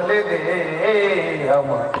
বলে দে আমাকে।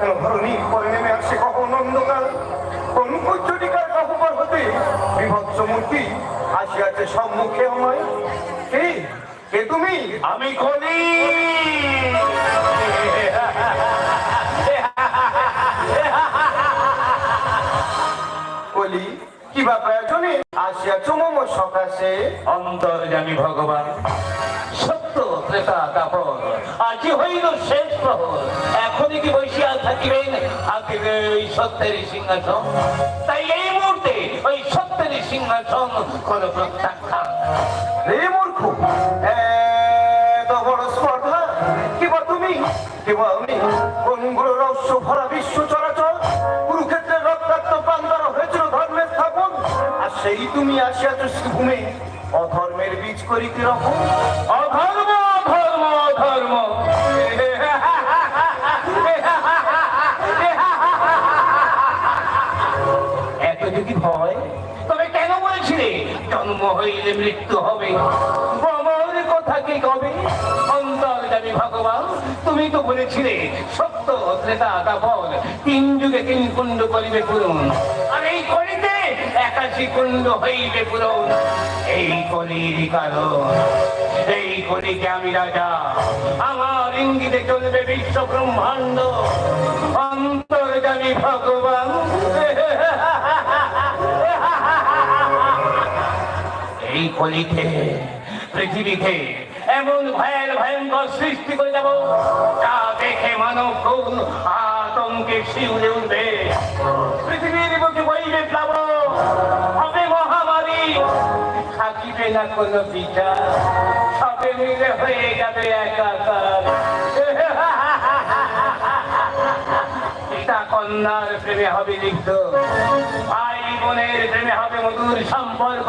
হঠাৎ পরে নেমে আসছে কখন অন্ধকার? কোন পর্যটিকার কহবার হতে বিভৎস মূর্তি আসিয়াছে সম্মুখে আমায়। কে? তুমি? আমি কলি বলি, কি বা প্রয়োজনে? আসিয়াছ মম সকাশে। অন্তর্জামী ভগবান। সত্য ত্রেতা কাপড় আজি হইল শেষ প্রহর। বসিয়া থাকিবেন ওই সত্যের সিংহাসন। তাই এই মুহূর্তে ওই সত্যের সিংহাসন কোন প্রত্যাখ্যান। তুমি? কিবা আমি? বিশ্ব চরাচর কুরুক্ষেত্রের রক্তাক্ত প্রান্তর হয়েছিল ধর্মের স্থাপন? আর সেই তুমি আসিয়াছ শ্রীভূমে অধর্মের বীজ করিতে রকম যদি ভয়, তবে কেন বলেছিলে জন্ম হইলে মৃত্যু হবে? আমার কথা কি কবে? অন্তর্জামী ভগবান, তুমি তো বলেছিলে, সত্য ত্রেতা তিন যুগে তিন কুণ্ড করিবে আর এই কলিতে একাশি কুণ্ড হইবে এই কলির কারণ, এই আমি রাজা। আমার ইঙ্গিতে চলবে বিশ্ব ব্রহ্মাণ্ড। অন্তর্জামী ভগবান এই কলিতে পৃথিবীতে এমন ভয়ের ভয়ঙ্কর সৃষ্টি করে যাব যা দেখে মানব কোন আতঙ্কে শিউরে উঠবে। পৃথিবীর বুকে বইবে প্লাব হবে মহামারী। থাকিবে না বিচার, সবে মিলে হয়ে যাবে একাকার। কন্যার প্রেমে হবে লিপ্ত, ভাই বোনের প্রেমে হবে মধুর সম্পর্ক।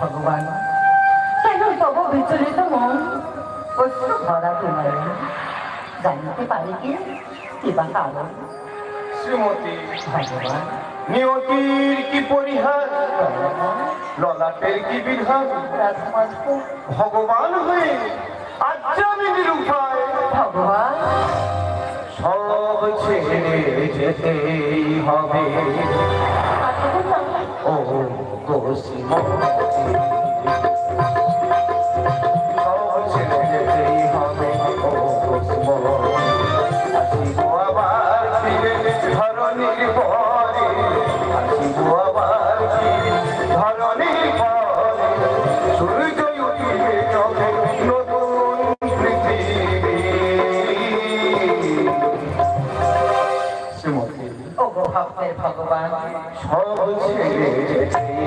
ভগবান। কেন তব বিচলিত মন? অশ্রু ভরা তোমার। জানতে পারি কি? কিবা কারণ? শ্রীমতী ভগবান। নিয়তির কি পরিহার ললাটের কি বিধান? ভগবান হয়ে আজ নিরুপায়। ভগবান। সব ছেড়ে যেতে হবে। আচ্ছা, আচ্ছা। ও go see ভক্তের ভগবান সব ছেড়ে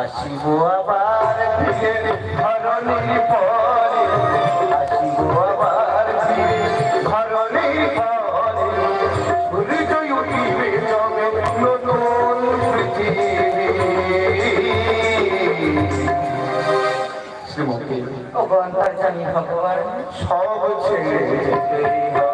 আসিব আবার ফিরে ধরণী পরে। আসিব আবার ফিরে ধরণী পরে। সূর্য উঠিবে জমে নতুন পৃথিবী। শ্রীমতী ভগবান সব ছেড়ে যেতে